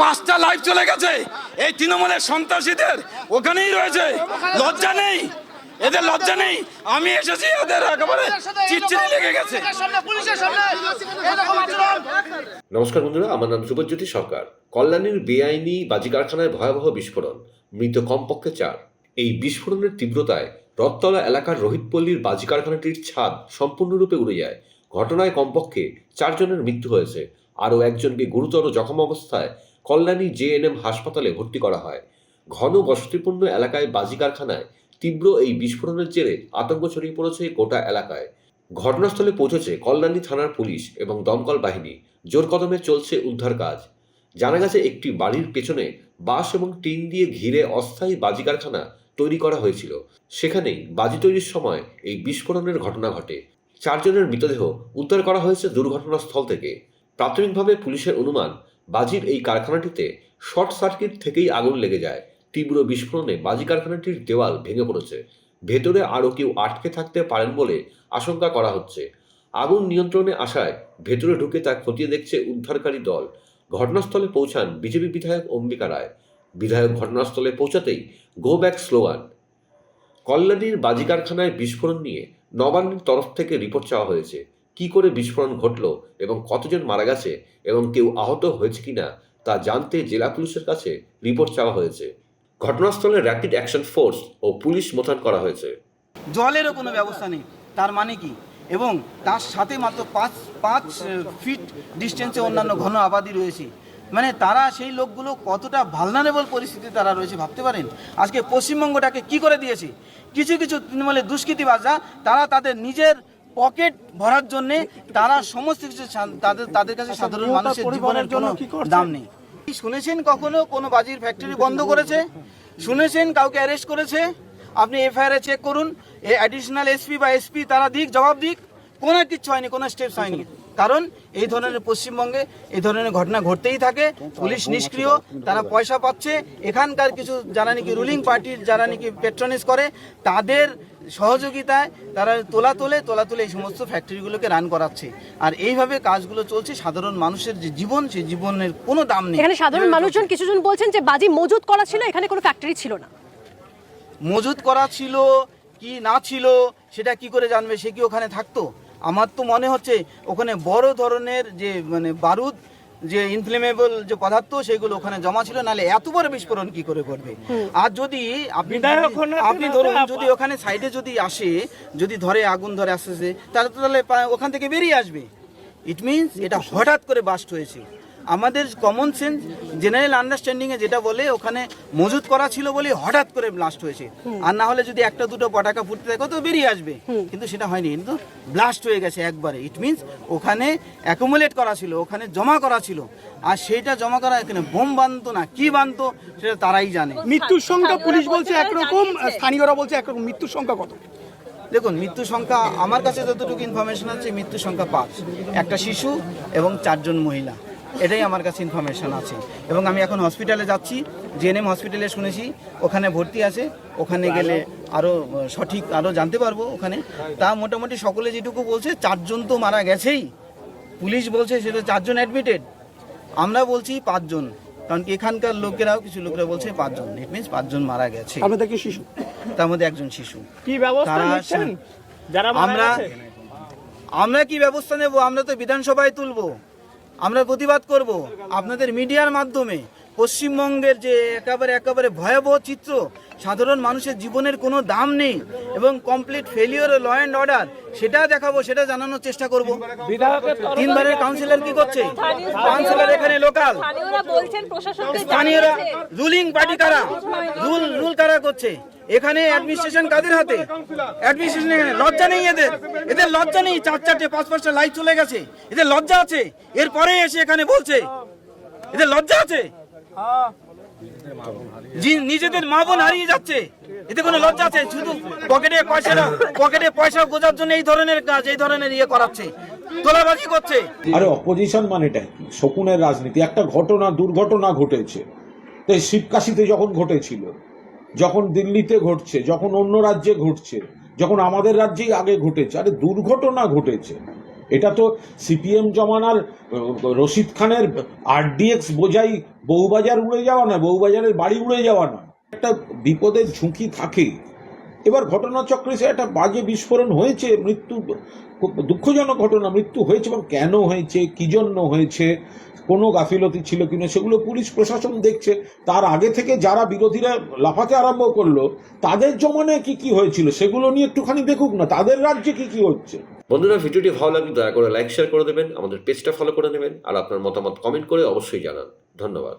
পাঁচটা লাইভ চলে গেছে। এই তৃণমূলের সন্ত্রাসীদের ওখানেই রয়েছে। লজ্জা নেই। এদের লজ্জা নেই। আমি এসেছি ওদের একেবারে চিটচিটি লেগে গেছে। নমস্কার বন্ধুরা আমার নাম শুভজ্যোতি সরকার। কল্যাণীর বেআইনি বাজি কারখানায় ভয়াবহ বিস্ফোরণ। মৃত কমপক্ষে চার। এই বিস্ফোরণের তীব্রতায় রথতলা এলাকার রোহিতপল্লীর বাজি কারখানাটির ছাদ সম্পূর্ণরূপে উড়ে যায়। ঘটনায় কমপক্ষে চারজনের মৃত্যু হয়েছে। আরও একজনকে গুরুতর জখম অবস্থায় কল্যাণী জেএনএম হাসপাতালে ভর্তি করা হয়। ঘন বসতিপূর্ণ এলাকায় বাজি কারখানায় তীব্র এই বিস্ফোরণের জেরে আতঙ্ক ছড়িয়ে পড়েছে গোটা এলাকায়। ঘটনাস্থলে পৌঁছেছে কল্যাণী থানার পুলিশ এবং দমকল বাহিনী। জোর কদমে চলছে উদ্ধার কাজ। জানা গেছে, একটি বাড়ির পেছনে বাঁশ এবং টিন দিয়ে ঘিরে অস্থায়ী বাজি কারখানা তৈরি করা হয়েছিল। সেখানেই বাজি তৈরির সময় এই বিস্ফোরণের ঘটনা ঘটে। চারজনের মৃতদেহ উদ্ধার করা হয়েছে দুর্ঘটনাস্থল থেকে। প্রাথমিকভাবে পুলিশের অনুমান বাজির এই কারখানাটিতে শর্ট সার্কিট থেকেই আগুন লেগে যায়। তীব্র বিস্ফোরণে বাজি কারখানাটির দেওয়াল ভেঙে পড়েছে। ভেতরে আরও কেউ আটকে থাকতে পারেন বলে আশঙ্কা করা হচ্ছে। আগুন নিয়ন্ত্রণে আসায় ভেতরে ঢুকে তা খতিয়ে দেখছে উদ্ধারকারী দল। ঘটনাস্থলে পৌঁছান বিজেপি বিধায়ক অম্বিকা রায়। বিধায়ক ঘটনাস্থলে পৌঁছাতেই গো ব্যাক স্লোগান। কল্যাণীর বাজি কারখানায় বিস্ফোরণ নিয়ে নবান্নের তরফ থেকে রিপোর্ট চাওয়া হয়েছে। কি করে বিস্ফোরণ ঘটলো এবং কতজন মারা গেছে এবং কেউ আহত হয়েছে কিনা তা জানতে জেলা পুলিশের কাছে রিপোর্ট চাওয়া হয়েছে। ঘটনাস্থলে র্যাপিড অ্যাকশন ফোর্স ও পুলিশ মোতায়েন করা হয়েছে। জলেরও কোনো ব্যবস্থা নেই। তার মানে কি? এবং তার সাথে মাত্র পাঁচ পাঁচ ফিট ডিস্টেন্সে অন্যান্য ঘন আবাদি রয়েছে। মানে তারা সেই লোকগুলো কতটা ভালনারেবল পরিস্থিতি তারা রয়েছে ভাবতে পারেন? আজকে পশ্চিমবঙ্গটাকে কি করে দিয়েছে? কিছু কিছু তৃণমূলের দুষ্কৃতিবাজরা, তারা তাদের নিজের পকেট ভরার জন্য তারা সমস্ত কিছু তাদের তাদের কাছে সাধারণ মানুষের জীবনের জন্য দাম নেই। শুনেছেন কখনো? কোনো বাজির ফ্যাক্টরি বন্ধ করেছে? শুনেছেন? কাউকে অ্যারেস্ট করেছে? আপনি এফআইআর চেক করুন। এ অ্যাডিশনাল এসপি বা এসপি তারা দিক জবাব দিক। কোনো কিচ্ছু হয়নি কোনো স্টেপস হয়নি। কারণ এই ধরনের পশ্চিমবঙ্গে এই ধরনের ঘটনা ঘটতেই থাকে পুলিশ নিষ্ক্রিয় তারা পয়সা পাচ্ছে এখানকার কিছু যারা নাকি রুলিং পার্টির যারা নাকি পেট্রোনিস করে তাদের সহযোগিতায় তারা তোলা তোলে তোলা তোলে এই সমস্ত ফ্যাক্টরিগুলোকে রান করাচ্ছে। আর এইভাবে কাজগুলো চলছে সাধারণ মানুষের যে জীবন সেই জীবনের কোনো দাম নেই। এখানে সাধারণ মানুষজন কিছুজন বলছেন যে বাজি মজুত করা ছিল এখানে কোনো ফ্যাক্টরি ছিল না। মজুত করা ছিল কি না ছিল সেটা কি করে জানবে সে কি ওখানে থাকতো? আমার তো মনে হচ্ছে ওখানে বড় ধরনের যে মানে বারুদ যে ইনফ্লেমেবল যে পদার্থ সেগুলো ওখানে জমা ছিল নালে এত বড় বিস্ফোরণ কি করে করবে আর যদি আপনি আপনি ধরুন যদি ওখানে সাইডে যদি আসে যদি ধরে আগুন ধরে আসতে আসতে, তাহলে তো তাহলে ওখান থেকে বেরিয়ে আসবে। ইট মিনস এটা হঠাৎ করে বাস্ট হয়েছে। আমাদের কমন সেন্স জেনারেল আন্ডারস্ট্যান্ডিংয়ে যেটা বলে ওখানে মজুত করা ছিল বলে হঠাৎ করে ব্লাস্ট হয়েছে। আর না হলে যদি একটা দুটো পটাকা ফুটতে থাকে তো বেরিয়ে আসবে। কিন্তু সেটা হয়নি। কিন্তু ব্লাস্ট হয়ে গেছে একবারে। ইট মিনস ওখানে অ্যাকুমুলেট করা ছিল ওখানে জমা করা ছিল। আর সেইটা জমা করা এখানে বোম বানতো না কি বানতো সেটা তারাই জানে। মৃত্যুর সংখ্যা পুলিশ বলছে একরকম স্থানীয়রা বলছে একরকম। মৃত্যুর সংখ্যা কত? দেখুন মৃত্যু সংখ্যা আমার কাছে যতটুকু ইনফরমেশন আছে মৃত্যু সংখ্যা পাঁচ। একটা শিশু এবং চারজন মহিলা। এটাই আমার কাছে ইনফরমেশন আছে। এবং আমি এখন হসপিটালে যাচ্ছি জিএনএম হসপিটালে শুনেছি ওখানে ভর্তি আছে ওখানে গেলে আরও সঠিক আরও জানতে পারব ওখানে। তা মোটামুটি সকলে যেটুকু বলছে চারজন তো মারা গেছেই। পুলিশ বলছে সেটা চারজন অ্যাডমিটেড আমরা বলছি পাঁচজন কারণ কি এখানকার লোকেরাও কিছু লোকেরা বলছে পাঁচজন। ইট মিনস পাঁচজন মারা গেছে। আপনাদের কি শিশু? তার মধ্যে একজন শিশু। কি ব্যবস্থা নিচ্ছেন? যারা আমরা আমরা কি ব্যবস্থা নেব? আমরা তো বিধানসভায় তুলব। আমরা প্রতিবাদ করব আপনাদের মিডিয়ার মাধ্যমে। পশ্চিমবঙ্গের যে একেবারে একেবারে ভয়াবহ চিত্র সাধারণ মানুষের জীবনের কোনো দাম নেই এবং complete failure law and order সেটা দেখাবো সেটা জানানোর চেষ্টা করব। তিনবারের কাউন্সিলর কি করছে? কাউন্সিলর এখানে লোকাল স্থানীয়রা বলছেন প্রশাসনকে স্থানীয়রা জানিয়েছে। রুলিং পার্টি কারা? রুল রুল কারা করছে? এখানে অ্যাডমিনিস্ট্রেশন কাদের হাতে? অ্যাডমিনিস্ট্রেশন এখানে লজ্জা নেই এদের। এদের লজ্জা নেই চার চারটে পাঁচ পাঁচটা লাইট চলে গেছে। এদের লজ্জা আছে। এরপরে এসে এখানে বলছে। এদের লজ্জা আছে। নিজেদের মা বোন হারিয়ে যাচ্ছে। এতে কোনো লজ্জা আছে? শুধু পকেটে পয়সা পকেটে পয়সা গোজার জন্য এই ধরনের কাজ, এই ধরনের ইয়ে করাচ্ছে। তোলাবাজি করছে। আরে অপোজিশন মানেটা কি? শকুনের রাজনীতি। একটা ঘটনা, দুর্ঘটনা ঘটেছে। তো শিবকাশিতে যখন ঘটেছিল, যখন দিল্লিতে ঘটছে, যখন অন্য রাজ্যে ঘটছে, যখন আমাদের রাজ্যেই আগে ঘটেছে, আরে দুর্ঘটনা ঘটেছে। এটা তো সিপিএম জমানার রশিদ খানের আরডিএক্স বোঝাই বহুবাজার উড়ে যাওয়া না বহুবাজারের বাড়ি উড়ে যাওয়া না একটা বিপদের ঝুঁকি থাকে। এবার ঘটনাচক্রে সে একটা বাজে বিস্ফোরণ হয়েছে, মৃত্যু, খুব দুঃখজনক ঘটনা, মৃত্যু হয়েছে এবং কেন হয়েছে, কি জন্য হয়েছে, কোনো গাফিলতি ছিল কিনা সেগুলো পুলিশ প্রশাসন দেখছে। তার আগে থেকে যারা বিরোধীরা লাফাতে আরম্ভ করল, তাদের জমানে কি কি হয়েছিল সেগুলো নিয়ে একটুখানি দেখুক না, তাদের রাজ্যে কি কি হচ্ছে? বন্ধুরা, ভিডিওটি ভালো লাগলে দয়া করে লাইক শেয়ার করে দেবেন, আমাদের পেজটা ফলো করে নেবেন আর আপনার মতামত কমেন্ট করে অবশ্যই জানান। ধন্যবাদ।